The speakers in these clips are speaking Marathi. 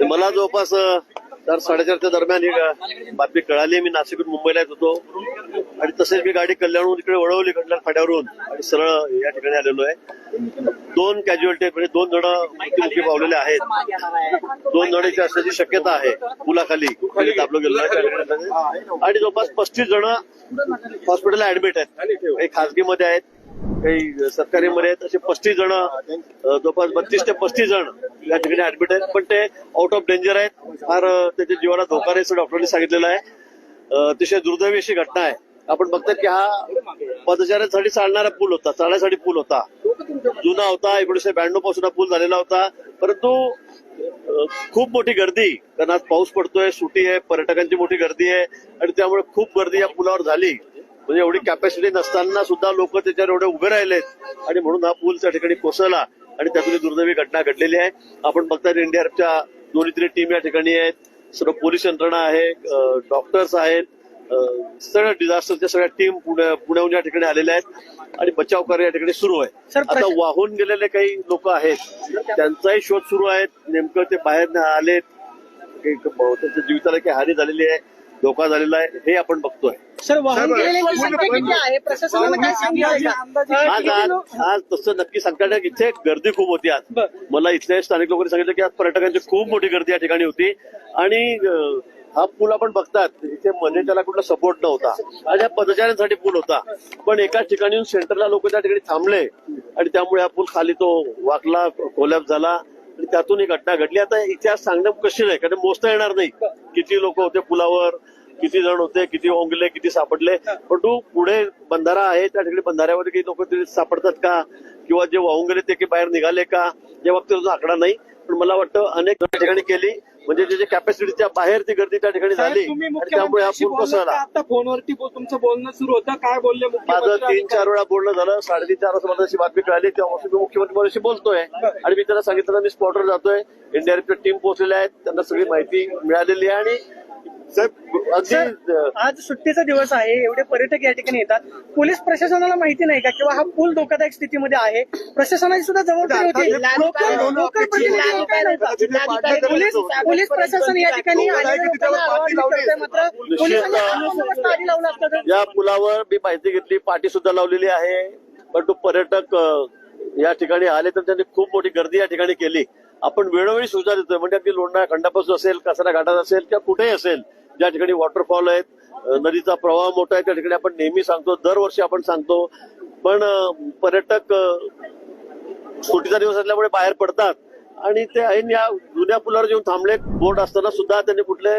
मला जवळपास अ, चार साडेचारच्या दरम्यान ही बातमी कळाली. मी नाशिकहून मुंबईला येत होतो. आणि तसेच मी गाडी कल्याणहून इकडे वळवली कल्याण फाट्यावरून आणि सरळ या ठिकाणी आलेलो आहे. दोन कॅज्युअलिटी म्हणजे दोन जण मृत्यूमुखी पावलेले आहेत. दोन जणांची असण्याची शक्यता आहे. पुलाखाली. दाबलो दाबलं गेलं आणि जवळपास पस्तीस जण हॉस्पिटलला ऍडमिट आहेत. काही खासगीमध्ये आहेत. काही सरकारी मध्ये आहेत असे पस्तीस जण जवळपास बत्तीस ते पस्तीस जण या ठिकाणी ऍडमिट आहेत. पण ते आउट ऑफ डेंजर आहेत. फार त्याच्या जीवाला धोका आहे असं डॉक्टरांनी सांगितलेलं आहे. अतिशय दुर्दैवी अशी घटना आहे. आपण बघतात की हा पदचाऱ्यांसाठी चालणारा पूल होता चालण्यासाठी पूल होता. जुना होता एकोणीशे ब्याण्णवपासून हा पूल झालेला होता. परंतु खूप मोठी गर्दी कारण आज पाऊस पडतोय सुटी आहे पर्यटकांची मोठी गर्दी आहे आणि त्यामुळे खूप गर्दी या पुलावर झाली. म्हणजे एवढी कॅपॅसिटी नसताना सुद्धा लोक त्याच्यावर एवढे उभे राहिलेत. आणि म्हणून हा पूल त्या ठिकाणी कोसळला. आणि त्यातून दुर्दैवी घटना घडलेली आहे. आपण बघतात एनडीआरएफच्या दोन्ही तरी टीम या ठिकाणी आहेत. सर्व पोलीस यंत्रणा आहे डॉक्टर्स आहेत. सगळ्या डिझास्टरच्या सगळ्या टीम पुण्याहून या ठिकाणी आलेल्या आहेत. आणि बचाव कार्य या ठिकाणी सुरू आहे. आता वाहून गेलेले काही लोक आहेत. त्यांचाही शोध सुरू आहे नेमकं ते बाहेर आलेत. त्यांच्या जीविताला काही हानी झालेली आहे धोका झालेला आहे हे आपण बघतोय. सर वाहून गेलेल्यांची संख्या किती आहे. प्रशासनानं काय सांगितलं का? आज आज आज तसं नक्की सांगता येणार. इथे गर्दी खूप होती आज. बर. मला इथल्या स्थानिक लोकांनी सांगितलं की आज पर्यटकांची खूप मोठी गर्दी या ठिकाणी होती. आणि अं, हा पूल आपण बघतात इथे मध्ये त्याला कुठला सपोर्ट नव्हता. आणि हा पदचाऱ्यांसाठी पूल होता. पण एकाच ठिकाणी सेंटरला लोक त्या ठिकाणी थांबले. आणि त्यामुळे हा पूल खाली तो वाकला कोलॅप झाला. आणि त्यातून ही घटना घडली. आता इतिहास सांगणं कशी नाही कारण मोजता येणार नाही. किती लोक होते पुलावर किती जण होते किती वाहून गेले किती सापडले. पण तू पुढे बंधारा आहे त्या ठिकाणी बंधाऱ्यामध्ये काही लोक सापडतात का? किंवा जे वाहून गेले ते काही बाहेर निघाले का? या बाबतीत अजून आकडा नाही. पण मला वाटतं अनेक ठिकाणी केली. म्हणजे त्याच्या कॅपॅसिटीच्या बाहेर ती गर्दी त्या ठिकाणी झाली. त्यामुळे हा पूल कोसळला. का? आता फोनवरती तुमचं बोलणं सुरू होतं. काय बोलले माझं तीन चार वेळा बोलणं झालं. साडेतीन चार वाजता मला अशी बातमी कळाली. तेव्हापासून मी मुख्यमंत्री माझ्याशी बोलतोय. आणि मी त्यांना सांगितलं मी स्पॉटवर जातोय. एनडीआरएफच्या टीम पोहोचलेल्या आहेत त्यांना सगळी माहिती मिळालेली आहे आणि साहेब आज सुट्टीचा दिवस आहे एवढे पर्यटक या ठिकाणी येतात. पोलीस प्रशासनाला माहिती नाही का किंवा हा पूल धोकादायक स्थितीमध्ये आहे? प्रशासनाची सुद्धा जबाबदारी होती. पोलीस पोलीस प्रशासन या ठिकाणी मात्र. पोलिसांनी या पुलावर मी माहिती घेतली पाठी सुद्धा लावलेली आहे. पण तो पर्यटक या ठिकाणी आले तर त्यांनी खूप मोठी गर्दी या ठिकाणी केली. आपण वेळोवेळी सूचना देतोय. म्हणजे अगदी लोंढा खंडापासून असेल कचरा घाटात असेल किंवा कुठेही असेल ज्या ठिकाणी वॉटरफॉल आहेत नदीचा प्रवाह मोठा आहे त्या ठिकाणी आपण नेहमी सांगतो दरवर्षी आपण सांगतो. पण पर्यटक अ, सुट्टीचा दिवस असल्यामुळे बाहेर पडतात. आणि ते ऐन या जुन्या पुलावर येऊन थांबले बोट असताना सुद्धा त्यांनी कुठले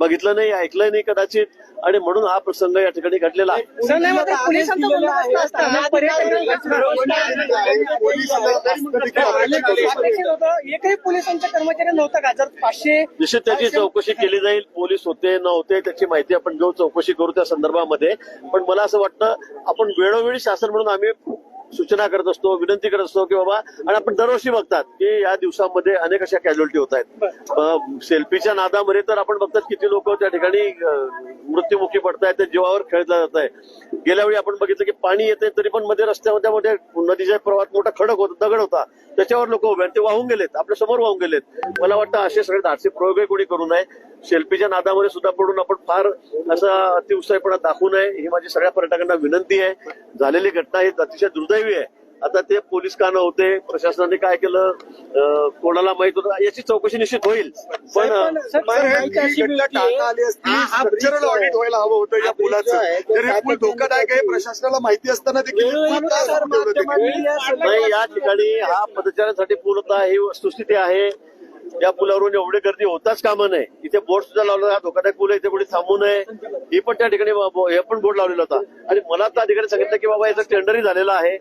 बघितलं नाही ऐकलं नाही कदाचित. आणि म्हणून हा प्रसंग या ठिकाणी घडलेला एकही पोलिसांचा कर्मचारी नव्हता का? जर पाचशे निश्चित त्याची चौकशी केली जाईल. पोलीस होते नव्हते त्याची माहिती आपण घेऊ चौकशी करू त्या संदर्भामध्ये. पण मला असं वाटतं आपण वेळोवेळी शासन म्हणून आम्ही सूचना करत असतो विनंती करत असतो की बाबा आणि आपण दरवर्षी बघतात की या दिवसामध्ये अनेक अशा कॅज्युअलिटी होत आहेत. सेल्फीच्या नादामध्ये तर आपण बघतात किती लोक त्या ठिकाणी मृत्युमुखी पडत आहेत जीवावर खेळलं जात आहे गेल्या वेळी आपण बघितलं की पाणी येते तरी पण मध्ये रस्त्यामध्ये मध्ये नदीच्या प्रवाहात मोठा खडक होता दगड होता. त्याच्यावर लोक उभे ते वाहून गेलेत आपल्यासमोर वाहून गेलेत. मला वाटतं असे सगळे धाडसी प्रयोगही कोणी करू नये. सेल्फीच्या नादामध्ये सुद्धा पडून आपण फार असा अतिउत्साहीपणा दाखवू नये. ही माझी सगळ्या पर्यटकांना विनंती आहे. झालेली घटना ही अतिशय दुर्दैवी आहे. आता ते पोलीस का नव्हते प्रशासनाने काय केलं? कोणाला माहीत होतं? याची चौकशी निश्चित होईल. पण ऑडिट व्हायला हवं होतं या पुलाचं तर पूल धोकादायक आहे. प्रशासनाला माहिती असताना देखील? नाही या ठिकाणी हा पदचाऱ्यांसाठी पूल होता ही वस्तुस्थिती आहे. या पुलावरून एवढी गर्दी होताच कामा नये इथे बोर्ड सुद्धा लावला हा धोकादायक पूल आहे इथे कोणी थांबू नये. ही पण त्या ठिकाणी हे पण बोर्ड लावलेला होता. आणि मला त्या ठिकाणी सांगितलं की बाबा याचं टेंडरही झालेलं आहे.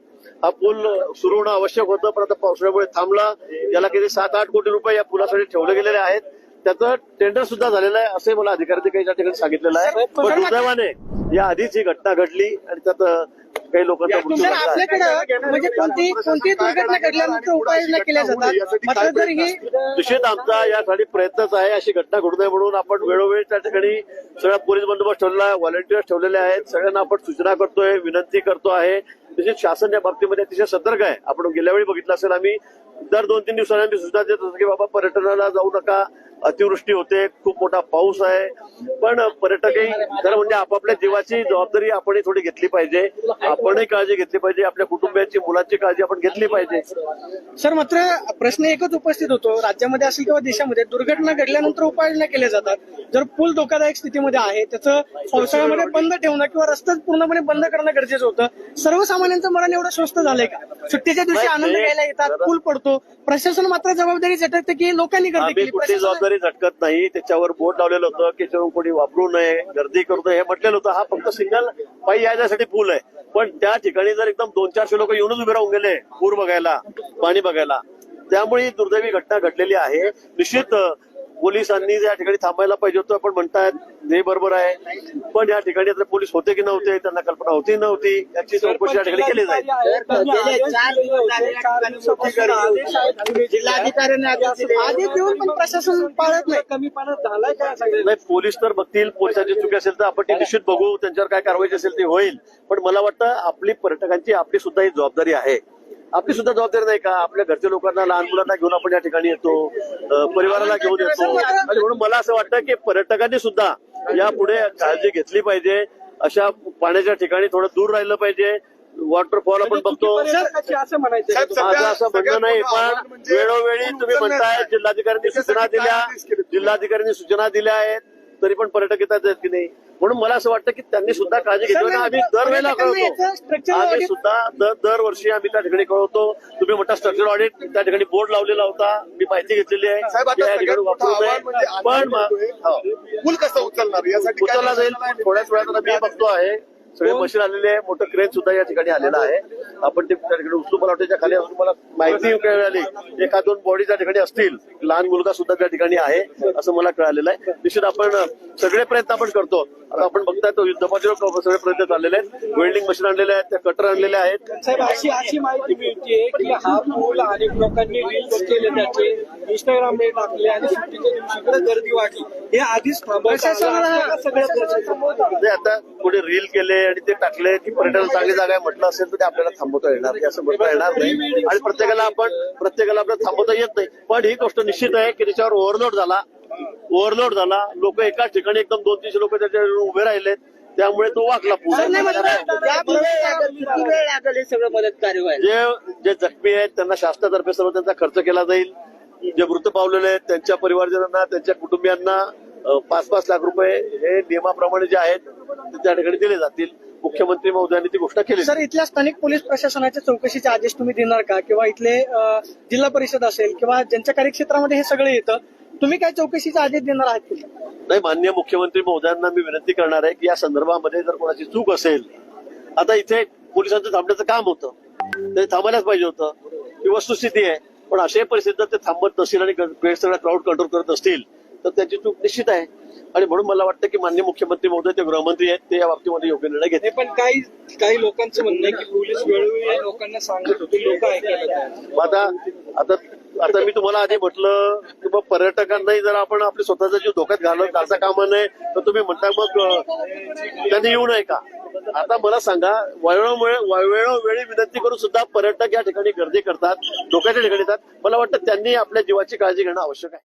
हा पूल सुरू होणं आवश्यक होतं पण आता पावसाळ्यामुळे थांबला. याला किती सात आठ कोटी रुपये या पुलासाठी ठेवले गेलेले आहेत. त्याचं टेंडर सुद्धा झालेलं आहे असे मला अधिकाऱ्यांनी काही त्या ठिकाणी सांगितलेलं आहे. पण दुर्दैवाने या आधीच ही घटना घडली आणि त्यात काही लोकांचा मृत्यू सर झाला आहे. आपल्याकडं म्हणजे कोणती कोणती दुर्घटना घडल्यानंतर उपाययोजना केल्या जातात? मात्र जर ही निश्चित आमचा यासाठी प्रयत्नच आहे अशी घटना घडू नये म्हणून आपण वेळोवेळी त्या ठिकाणी सगळा पोलीस बंदोबस्त ठेवलेला आहे व्हॉलेंटिअर्स ठेवलेले आहेत. सगळ्यांना आपण सूचना करतोय विनंती करतो आहे. निश्चित शासन या बाबतीमध्ये अतिशय सतर्क आहे. आपण गेल्या वेळी बघितलं असेल आम्ही दर दोन तीन दिवसांनी आम्ही सूचना देत असतो की बाबा पर्यटनाला जाऊ नका. अतिवृष्टी होते खूप मोठा पाऊस आहे. पण पर्यटकही खरं म्हणजे आपापल्या जीवाची जबाबदारी आपण थोडी घेतली पाहिजे. आपणही काळजी घेतली पाहिजे. आपल्या कुटुंबियांची मुलांची काळजी आपण घेतली पाहिजे. सर मात्र प्रश्न एकच उपस्थित होतो. राज्यामध्ये असेल किंवा देशामध्ये दुर्घटना घडल्यानंतर उपाययोजना केल्या जातात. जर पूल धोकादायक स्थितीमध्ये आहे त्याचं पावसाळ्यामध्ये बंद ठेवणं किंवा रस्ताच पूर्णपणे बंद करणं गरजेचं होतं. सर्वसामान्यांचं मरण एवढं स्वस्त झालंय का? सुट्टीच्या दिवशी आनंद घ्यायला येतात पूल पडतो. प्रशासन मात्र जबाबदारी झटकते की लोकांनी गर्दी केली जबाबदारी झटकत नाही त्याच्यावर बोर्ड लावलेलं होतं की जेव्हा कोणी वापरू नये गर्दी करू नये हे म्हटलेलं होतं. हा फक्त सिंगल पायी यायसाठी पूल आहे. पण त्या ठिकाणी जर एकदम दोन चारशे लोक येऊनच उभे राहून गेले पूर बघायला पाणी बघायला. त्यामुळे ही दुर्दैवी घटना घडलेली आहे. निश्चित पोलिसांनी या ठिकाणी थांबायला पाहिजे होतं पण म्हणतायत हे बरोबर आहे. पण या ठिकाणी आता पोलीस होते की नव्हते त्यांना कल्पना होती नव्हती. याची चौकशी या ठिकाणी केली जाईल. जिल्हाधिकाऱ्यांनी आदेश देऊन पण प्रशासन पाळत नाही. कमी पाण्यात झालाय काय सगळे नाही पोलीस तर बघतील. पोलिसांची चुकी असेल तर आपण ती निश्चित बघू. त्यांच्यावर काय कारवाई असेल ती होईल. पण मला वाटतं आपली पर्यटकांची आपली सुद्धा ही जबाबदारी आहे. आपली सुद्धा जबाबदारी नाही का? आपल्या घरच्या लोकांना लहान मुलांना घेऊन आपण या ठिकाणी येतो परिवाराला घेऊन येतो. आणि म्हणून मला असं वाटतं की पर्यटकांनी सुद्धा यापुढे काळजी घेतली पाहिजे. अशा पाण्याच्या ठिकाणी थोडं दूर राहिलं पाहिजे. वॉटरफॉल आपण बघतो. पर्यटकाची असं म्हणायचं असं म्हणणं नाही पण म्हणजे वेळोवेळी तुम्ही म्हणताय जिल्हाधिकाऱ्यांनी सूचना दिल्या. जिल्हाधिकाऱ्यांनी सूचना दिल्या आहेत. तरी पण पर्यटक येतात आहेत की नाही? म्हणून मला असं वाटतं की त्यांनी सुद्धा काळजी घेतली आम्ही दरवेळेला कळवतो. आम्ही सुद्धा दर दरवर्षी आम्ही त्या ठिकाणी कळवतो. तुम्ही म्हणता स्ट्रक्चर ऑडिट त्या ठिकाणी बोर्ड लावलेला होता. मी माहिती घेतलेली आहे. म्हणजे पण हो. पूल कसं उचलणार? यासाठी उचलला जाईल. थोड्याच वेळात मी बघतो आहे. सगळे मशीन आलेले आहे मोठं क्रेन सुद्धा या ठिकाणी आलेलं आहे. आपण ते त्या ठिकाणी उचलू. मला वाटतं खाली अजून मला माहिती मिळाली एका दोन बॉडी त्या ठिकाणी असतील. लहान मुलगा सुद्धा त्या ठिकाणी आहे असं मला कळालेलं आहे. निश्चित आपण सगळे प्रयत्न आपण करतो. आता आपण बघताय तो युद्धपातळीवर सगळे प्रयत्न चाललेले आहेत. वेल्डिंग मशीन आणलेले आहेत त्या कटर आणलेले आहेत. साहेब अशी अशी माहिती मिळते की हा पूल अनेक लोकांनी रील्स केले त्याचे. इंस्टाग्रामला टाकले आणि सुट्टीच्या दिवशी इकडे गर्दी वाढली. हे आधीच थांबायचं आता कोणी रील केले आणि ते टाकले की पर्यटन चांगली जागा आहे म्हटलं असेल तर ते आपल्याला थांबवता येणार नाही असं म्हणता येणार नाही. आणि प्रत्येकाला आपण प्रत्येकाला आपल्याला थांबवता येत नाही. पण ही गोष्ट निश्चित आहे की त्याच्यावर ओव्हरलोड झाला. ओव्हरलोड झाला. लोक एकाच ठिकाणी एकदम दोन तीनशे लोक त्याच्यावर उभे राहिलेत त्यामुळे तो वाकला हे जे जे जखमी आहेत त्यांना शासनातर्फे सर्व त्यांचा खर्च केला जाईल. जे मृत पावलेले आहेत त्यांच्या परिवारजनांना त्यांच्या कुटुंबियांना पाच पाच लाख रुपये हे नियमाप्रमाणे जे आहेत ते त्या ठिकाणी दिले जातील. मुख्यमंत्री महोदयांनी ती घोषणा केली सर इथल्या स्थानिक पोलीस प्रशासनाच्या चौकशीचे आदेश तुम्ही देणार का? किंवा इथले जिल्हा परिषद असेल किंवा ज्यांच्या कार्यक्षेत्रामध्ये हे सगळं येतं तुम्ही काय चौकशीचे आदेश देणार आहात? की? नाही मान्य मुख्यमंत्री महोदयांना मी विनंती करणार आहे की या संदर्भामध्ये जर कोणाची चूक असेल आता इथे पोलिसांचं थांबण्याचं काम होतं. ते थांबायलाच पाहिजे होतं. ही वस्तुस्थिती आहे. पण अशाही परिस्थितीत जर ते थांबत नसतील आणि सगळ्या क्राऊड कंट्रोल करत असतील तर त्यांची चूक निश्चित आहे. आणि म्हणून मला वाटतं की मान्य मुख्यमंत्री महोदय ते गृहमंत्री आहेत ते या बाबतीमध्ये योग्य निर्णय घेतील. हे पण काही काही लोकांचं म्हणणं आहे की पोलीस वेळोवेळी लोकांना सांगत होते. लोक आता आता आता मी तुम्हाला आधी म्हटलं की मग पर्यटकांनाही जर आपण आपले स्वतःचा जीव धोक्यात घालत घालता कामा नये तर तुम्ही म्हणता मग त्यांनी येऊ नये का? आता मला सांगा वेळोवेळी वेळोवेळी विनंती करून सुद्धा पर्यटक या ठिकाणी गर्दी करतात धोक्याच्या ठिकाणी येतात. मला वाटतं त्यांनी आपल्या जीवाची काळजी घेणं आवश्यक आहे.